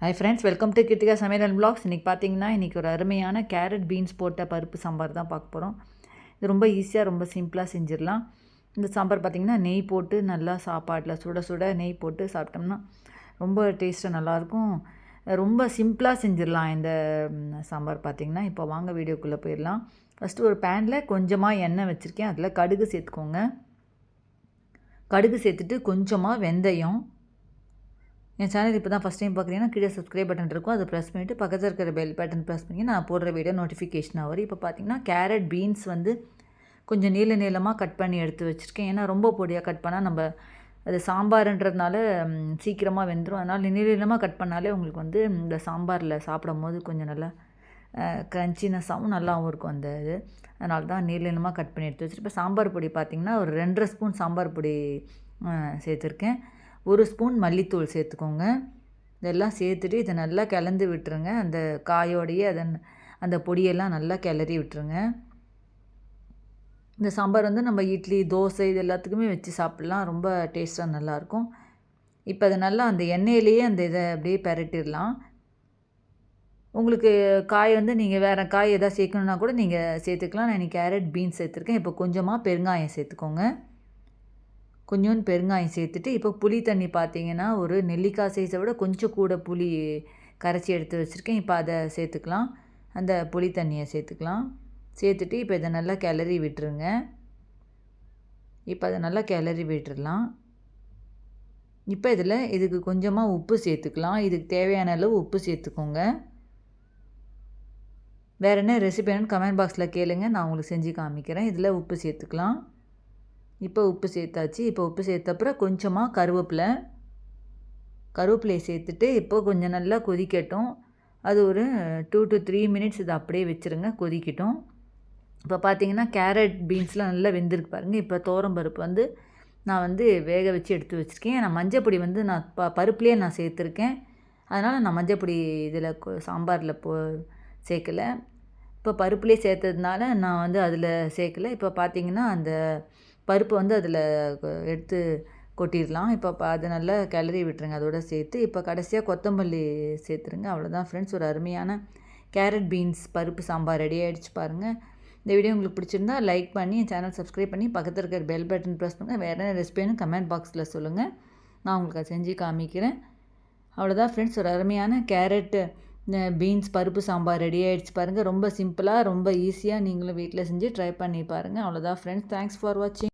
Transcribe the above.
Hi friends welcome to Krithika சமையல் and blocks இன்றைக்கி பார்த்தீங்கன்னா இன்றைக்கி ஒரு அருமையான கேரட் பீன்ஸ் போட்ட பருப்பு சாம்பார் தான் பார்க்க போகிறோம் இது ரொம்ப ஈஸியாக ரொம்ப சிம்பிளாக செஞ்சிடலாம். இந்த சாம்பார் பார்த்திங்கன்னா நெய் போட்டு நல்லா சாப்பாட்டில் சுட சுட நெய் போட்டு சாப்பிட்டோம்னா ரொம்ப டேஸ்ட்டாக நல்லாயிருக்கும். ரொம்ப சிம்பிளாக செஞ்சிடலாம் இந்த சாம்பார் பார்த்திங்கன்னா இப்போ வாங்க வீடியோக்குள்ளே போயிடலாம். ஃபஸ்ட்டு ஒரு பேனில் கொஞ்சமாக எண்ணெய் வச்சுருக்கேன். அதில் கடுகு சேர்த்துக்கோங்க. கடுகு சேர்த்துட்டு கொஞ்சமாக வெந்தயம். என் சேனல் இப்போ தான் ஃபஸ்ட் டைம் பார்க்குறீங்கன்னா கீழே சப்ஸ்கிரைப் பட்டன் இருக்கும். அதை ப்ரெஸ் பண்ணிவிட்டு பக்கத்தில் இருக்கிற பெல் பட்டன் ப்ரெஸ் பண்ணி நான் போடுற வீடியோ நோட்டிஃபிகேஷன் வரும். இப்போ பார்த்தீங்கன்னா கேரட் பீன்ஸ் வந்து கொஞ்சம் நீள நீளமாக கட் பண்ணி எடுத்து வச்சுருக்கேன். ஏன்னா ரொம்ப பொடியாக கட் பண்ணால் நம்ம அது சாம்பார்ன்றதுனால சீக்கிரமாக வெந்துடும் அதனால் நீள நீளமாக கட் பண்ணாலே உங்களுக்கு வந்து இந்த சாம்பாரில் சாப்பிடும் போது கொஞ்சம் நல்லா க்ரன்ச்சினஸாகவும் நல்லாவும் இருக்கும் அந்த இது. அதனால தான் நீள நீளமாக கட் பண்ணி எடுத்து வச்சுருப்பேன் சாம்பார் பொடி பார்த்திங்கன்னா ஒரு ரெண்டரை ஸ்பூன் சாம்பார் பொடி சேர்த்துருக்கேன். ஒரு ஸ்பூன் மல்லித்தூள் சேர்த்துக்கோங்க. இதெல்லாம் சேர்த்துட்டு இதை நல்லா கிளந்து விட்டுருங்க. அந்த காயோடையே அதன் அந்த பொடியெல்லாம் நல்லா கிளறி விட்டுருங்க. இந்த சாம்பார் வந்து நம்ம இட்லி தோசை இது எல்லாத்துக்குமே வச்சு சாப்பிட்லாம். ரொம்ப டேஸ்ட்டாக நல்லாயிருக்கும். இப்போ அதை நல்லா அந்த எண்ணெயிலேயே அந்த இதை அப்படியே பரட்டிடலாம். உங்களுக்கு காய் வந்து நீங்கள் வேறு காய் எதாவது சேர்க்கணுன்னா கூட நீங்கள் சேர்த்துக்கலாம். நான் இன்னைக்கு கேரட் பீன்ஸ் சேர்த்துருக்கேன். இப்போ கொஞ்சமாக பெருங்காயம் சேர்த்துக்கோங்க. கொஞ்சோண்டு பெருங்காயம் சேர்த்துட்டு இப்போ புளி தண்ணி பார்த்தீங்கன்னா ஒரு நெல்லிக்காய் சைஸை விட கொஞ்சம் கூட புளி கரைச்சி எடுத்து வச்சுருக்கேன். இப்போ அதை சேர்த்துக்கலாம். அந்த புளி தண்ணியை சேர்த்துக்கலாம். சேர்த்துட்டு இப்போ இதை நல்லா கிளறி விட்டுருங்க. இப்போ அதை நல்லா கிளறி விட்டுறலாம். இப்போ இதில் இதுக்கு கொஞ்சமாக உப்பு சேர்த்துக்கலாம். இதுக்கு தேவையான அளவு உப்பு சேர்த்துக்கோங்க. வேறு என்ன ரெசிபி வேணும்னு கமெண்ட் பாக்ஸில் கேளுங்க. நான் உங்களுக்கு செஞ்சு காமிக்கிறேன். இதில் உப்பு சேர்த்துக்கலாம். இப்போ உப்பு சேர்த்தாச்சு. இப்போ உப்பு சேர்த்தப்புறம் கொஞ்சமாக கருவேப்பிலை. கருவேப்பிலையை சேர்த்துட்டு இப்போ கொஞ்சம் நல்லா கொதிக்கட்டும். அது ஒரு டூ டு த்ரீ மினிட்ஸ் இதை அப்படியே வச்சுருங்க கொதிக்கட்டும். இப்போ பார்த்தீங்கன்னா கேரட் பீன்ஸ்லாம் நல்லா வெந்திருக்கு பாருங்கள் இப்போ பருப்பு வந்து நான் வந்து வேக வச்சு எடுத்து வச்சுருக்கேன். நான் மஞ்சப்பொடி வந்து நான் ப பருப்புலேயே நான் சேர்த்துருக்கேன். அதனால் நான் மஞ்சப்பொடி இதில் சாம்பாரில் போ சேர்க்கலை. இப்போ பருப்புலேயே சேர்த்ததுனால நான் வந்து அதில் சேர்க்கல. இப்போ பார்த்தீங்கன்னா அந்த பருப்பு வந்து அதில் எடுத்து கொட்டிடலாம். இப்போ ப அதை நல்லா கிளறி விட்டுருங்க. அதோட சேர்த்து இப்போ கடைசியாக கொத்தமல்லி சேர்த்துருங்க. அவ்வளோதான் ஃப்ரெண்ட்ஸ் ஒரு அருமையான கேரட் பீன்ஸ் பருப்பு சாம்பார் ரெடி ஆகிடுச்சு பாருங்கள் இந்த வீடியோ உங்களுக்கு பிடிச்சிருந்தா லைக் பண்ணி என் சேனல் சப்ஸ்கிரைப் பண்ணி பக்கத்தில் இருக்கிற பெல் பட்டன் ப்ரெஸ் பண்ணுங்கள் வேறு என்ன ரெசிபின்னு கமெண்ட் பாக்ஸில் சொல்லுங்கள் நான் உங்களுக்கு அதை செஞ்சு காமிக்கிறேன். அவ்வளோதான் ஃப்ரெண்ட்ஸ் ஒரு அருமையான கேரட் பீன்ஸ் பருப்பு சாம்பார் ரெடி ஆகிடுச்சு பாருங்கள் ரொம்ப சிம்பிளாக ரொம்ப ஈஸியாக நீங்களும் வீட்டில் செஞ்சு ட்ரை பண்ணி பாருங்கள் அவ்வளோதான் ஃப்ரெண்ட்ஸ் தேங்க்ஸ் ஃபார் வாட்சிங்